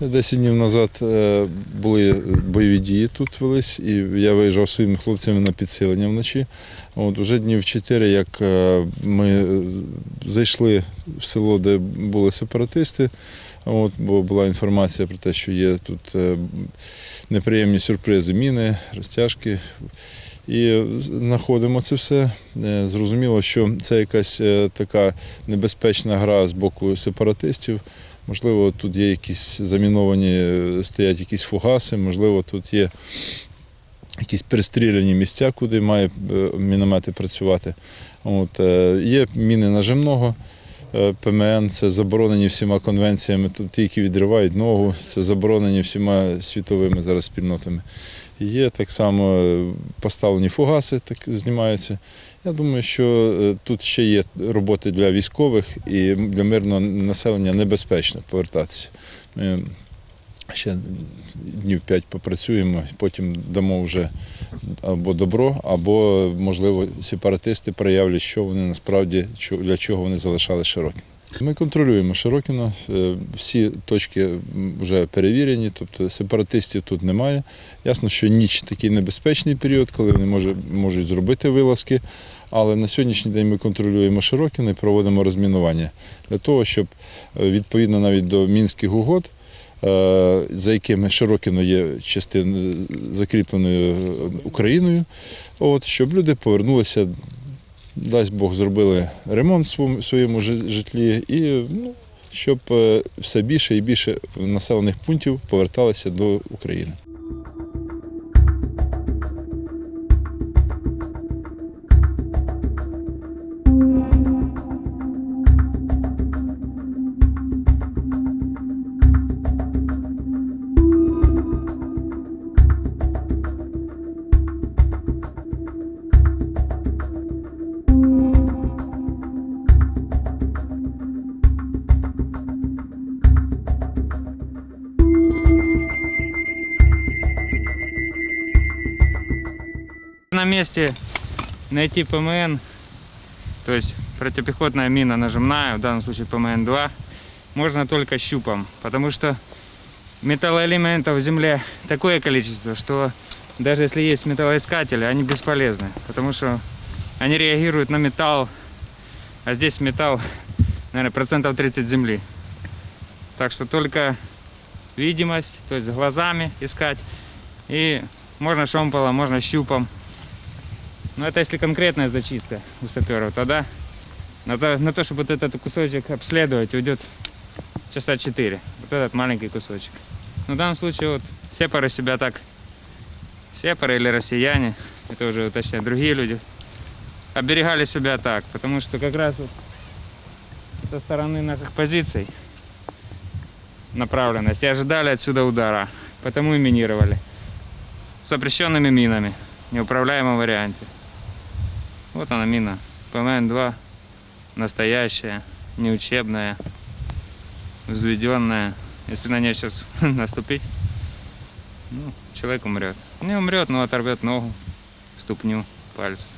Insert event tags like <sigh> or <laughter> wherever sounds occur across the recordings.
Ще 10 днів назад е, були бойові дії тут велись, і я виїжджав своїми хлопцями на підсилення вночі. От уже днів 4, як е, ми е, зайшли в село, де були сепаратисти. От, бо була інформація про те, що є тут неприємні сюрпризи, міни, розтяжки. І знаходимо це все. Зрозуміло, що це якась така небезпечна гра з боку сепаратистів. Можливо, тут є якісь заміновані, е, стоять якісь фугаси, можливо, тут є якісь перестріляні місця, куди мають е, міномети працювати. От, е, є міни нажимного. ПМН це заборонені всіма конвенціями, ті, які відривають ногу, це заборонені всіма світовими зараз спільнотами. Є так само е, поставлені фугаси, так знімаються. Я думаю, що е, тут ще є роботи для військових і для мирного населення небезпечно повертатися. Ми ще днів п'ять попрацюємо, потім дамо вже або добро, або, можливо, сепаратисти проявлять, що вони насправді для чого вони залишали Широкін. Ми контролюємо Широкіно, е, всі точки вже перевірені, тобто сепаратистів тут немає. Ясно, що ніч такий небезпечний період, коли вони може, можуть зробити вилазки. Але на сьогоднішній день ми контролюємо Широкіно і проводимо розмінування для того, щоб е, відповідно навіть до мінських угод, е, за якими Широкіно є частиною закріпленою Україною, от, щоб люди повернулися, дасть Бог, зробили ремонт в своєму- своєму жи- житлі і ну, щоб е, все більше і більше населених пунктів поверталися до України. На месте найти ПМН, то есть противопехотная мина нажимная, в данном случае ПМН-2, можно только щупом, потому что металлоэлементов в земле такое количество, что даже если есть металлоискатели, они бесполезны, потому что они реагируют на металл, а здесь металл, наверное, процентов 30 земли. Так что только видимость, то есть глазами искать, и можно шомполом, можно щупом. Но это если конкретная зачистка у саперов, тогда на то, на то, чтобы вот этот кусочек обследовать, уйдет часа 4. Вот этот маленький кусочек. Но в данном случае вот сепары себя так, сепары или россияне, это уже уточняют другие люди, оберегали себя так, потому что как раз вот со стороны наших позиций направленность и ожидали отсюда удара, потому и минировали запрещенными минами неуправляемом варианте. Вот она мина. ПМН-2. Настоящая, неучебная, взведенная. Если на нее сейчас <laughs> наступить, ну, человек умрет. Не умрет, но оторвет ногу, ступню, пальцы.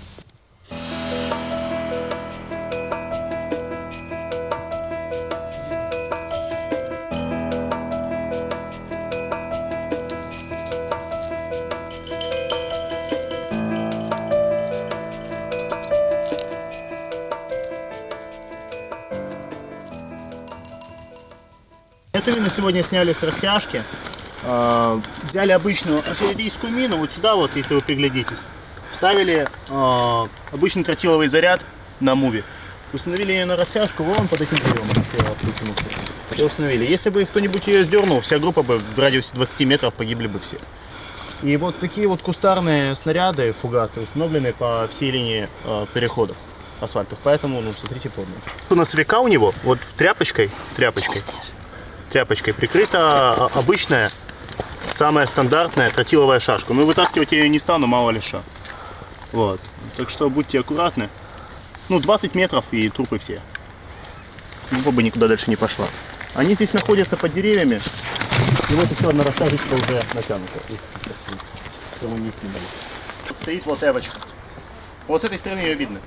Мину сегодня сняли с растяжки. А, Взяли обычную артиллерийскую мину, вот сюда вот, если вы приглядитесь, вставили а, обычный тротиловый заряд на муве. Установили ее на растяжку вон под этим приемом. И установили. Если бы кто-нибудь ее сдернул, вся группа бы в радиусе 20 метров погибли бы все. И вот такие вот кустарные снаряды, фугасы, установлены по всей линии а, переходов асфальтных. Поэтому, ну, смотрите подно. У нас века у него, вот тряпочкой, тряпочкой, тряпочкой прикрыта а, обычная, самая стандартная тротиловая шашка. Но вытаскивать я ее не стану, мало ли что. Вот. Так что будьте аккуратны. Ну, 20 метров и трупы все. Группа бы никуда дальше не пошла. Они здесь находятся под деревьями. И вот еще одна растяжечка уже натянута. Стоит вот эвочка. Вот с этой стороны ее видно.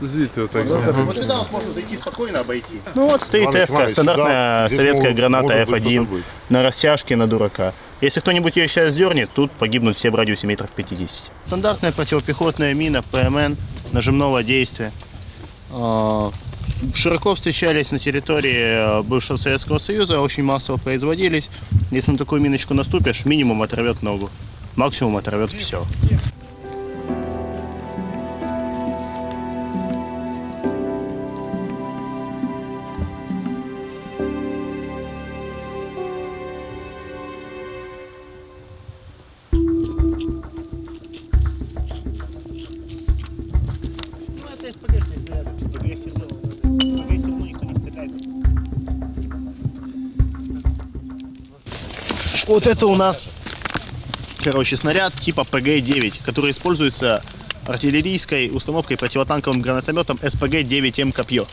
Звідти отак. Вот сюда вот можно зайти спокойно, обойти. Ну вот стоит Иван F, Иванович, стандартная сюда советская граната можно быстро F1 добыть. на растяжке на дурака. Если кто-нибудь ее сейчас дернет, тут погибнут все в радиусе метров 50. Стандартная противопехотная мина ПМН нажимного действия. А, Широко встречались на территории э, бывшего Советского Союза, очень массово производились. Если на такую миночку наступишь, минимум оторвет ногу, максимум оторвет все. Вот это у нас, короче, снаряд типа ПГ-9, который используется артиллерийской установкой противотанковым гранатометом СПГ-9М «Копье».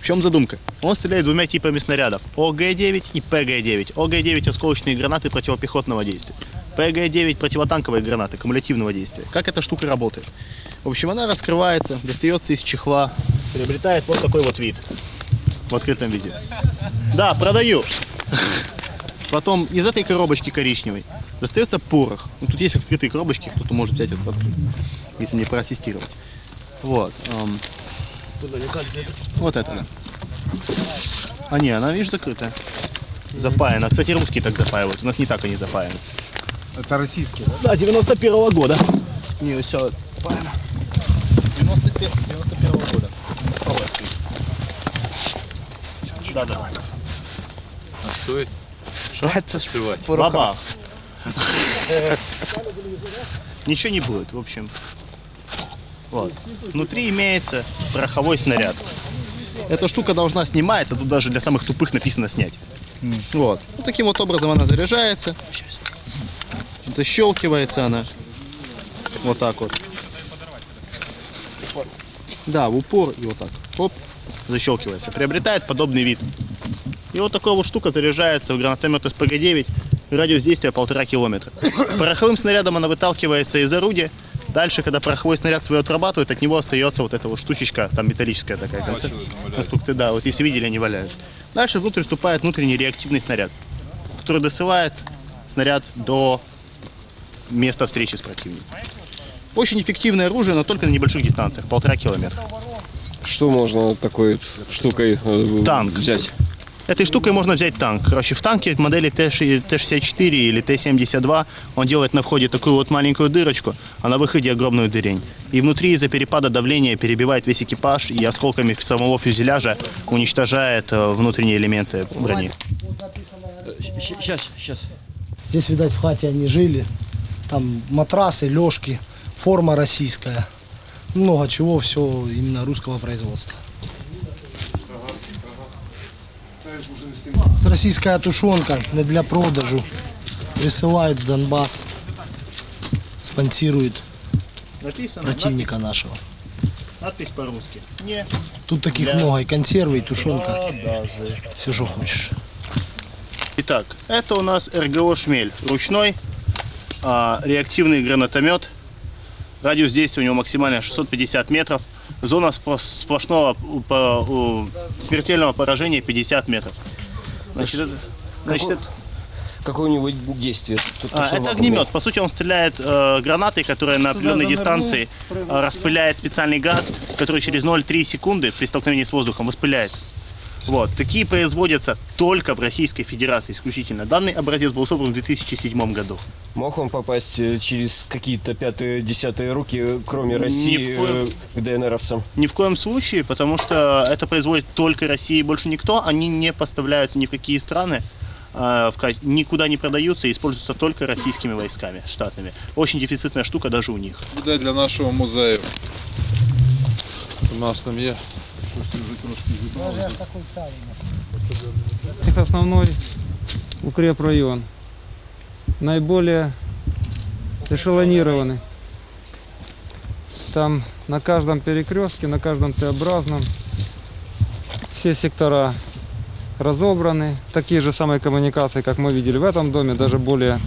В чем задумка? Он стреляет двумя типами снарядов – ОГ-9 и ПГ-9. ОГ-9 – осколочные гранаты противопехотного действия. ПГ-9 – противотанковые гранаты кумулятивного действия. Как эта штука работает? В общем, она раскрывается, достается из чехла, приобретает вот такой вот вид в открытом виде. Да, продаю. Потом из этой коробочки коричневой достается порох. Ну, тут есть открытые коробочки, кто-то может взять эту открытую, если мне проассистировать. Вот. эм. Вот это, да. А не, она, видишь, закрытая. Запаяна. Кстати, русские так запаивают. У нас не так они запаяны. Это российский, да? Да, 91 -го года. Не, все, запаяно. 95 91 -го года. Пробуй открыть. Да, да. Что это? Что? Сшивать. Бабах. <laughs> Ничего не будет, в общем. Вот. Внутри имеется пороховой снаряд. Эта штука должна сниматься, тут даже для самых тупых написано снять. Вот. Вот таким вот образом она заряжается. Защелкивается она. Вот так вот. Да, в упор и вот так. Оп, защелкивается. Приобретает подобный вид. И вот такая вот штука заряжается в гранатомет СПГ-9. Радиус действия полтора километра. Пороховым снарядом она выталкивается из орудия. Дальше, когда пороховой снаряд свой отрабатывает, от него остается вот эта вот штучечка, там металлическая такая конце- конструкция. Да, вот если видели, они валяются. Дальше внутрь вступает внутренний реактивный снаряд, который досылает снаряд до места встречи с противником. Очень эффективное оружие, но только на небольших дистанциях, полтора километра. Что можно такой штукой э, Танк. взять? Этой штукой можно взять танк. Короче, в танке модели Т- Т-64 или Т-72 он делает на входе такую вот маленькую дырочку, а на выходе огромную дырень. И внутри из-за перепада давления перебивает весь экипаж и осколками самого фюзеляжа уничтожает э, внутренние элементы брони. Сейчас, сейчас. Здесь, видать, в хате они жили. Там матрасы, лёжки, форма российская. Много чего, все именно русского производства. Российская тушенка не для продажу. Присылают в Донбасс. Спонсирует Написано противника нашего. Надпись, по-русски. Не Тут таких Для- много. И консервы, и тушенка. продажи. Все, что хочешь. Итак, это у нас РГО «Шмель». Ручной, а, реактивный гранатомет. Радиус действия у него максимально 650 метров. Зона сплошного по- у- смертельного поражения 50 метров. Значит, это, значит, это- Какое у него действие? Тут а, это огнемет. По сути, он стреляет э, гранатой, которая на определенной дистанции э, распыляет специальный газ, который через 0,3 секунды при столкновении с воздухом воспыляется. Вот. Такие производятся только в Российской Федерации исключительно. Данный образец был собран в 2007 году. Мог он попасть э, через какие-то пятые, десятые руки, кроме России, в коем- э, к ДНРовцам? Ни в коем случае, потому что это производит только Россия и больше никто. Они не поставляются ни в какие страны, никуда не продаются и используются только российскими войсками штатными. Очень дефицитная штука даже у них. Для нашого музею. У нас там є. Их основной укрепрайон. Наиболее эшелонированный. Там на каждом перекрестке, на каждом Т-образном все сектора разобраны. Такие же самые коммуникации, как мы видели в этом доме, даже более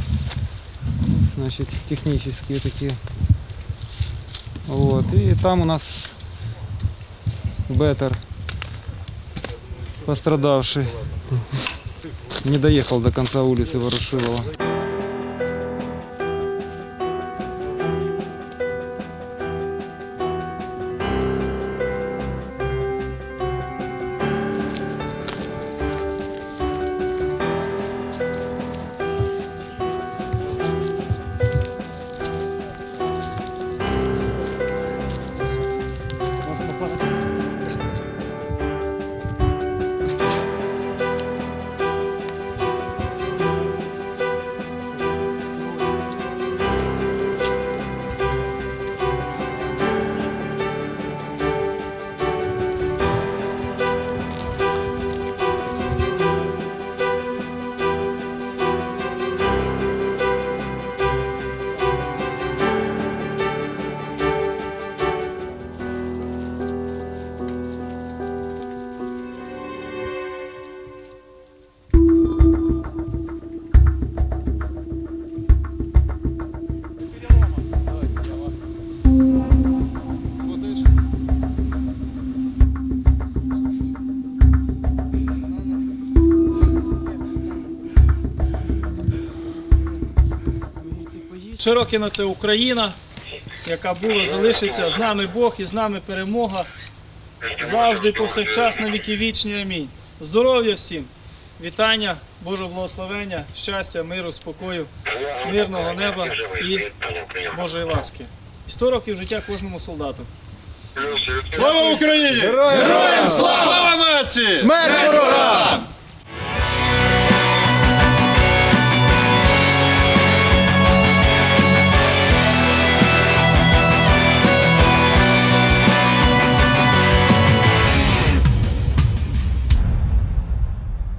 значит, технические такие. Вот, и там у нас Беттер, пострадавший, не доехал до конца улицы Ворошилова. Широкіно це Україна, яка була, залишиться. З нами Бог і з нами перемога. Завжди повсякчас на віки вічні. Амінь. Здоров'я всім, вітання, Божого благословення, щастя, миру, спокою, мирного неба і Божої ласки. І 100 років життя кожному солдату. Слава Україні! Героям слава! Слава нації! Смерть ворогам!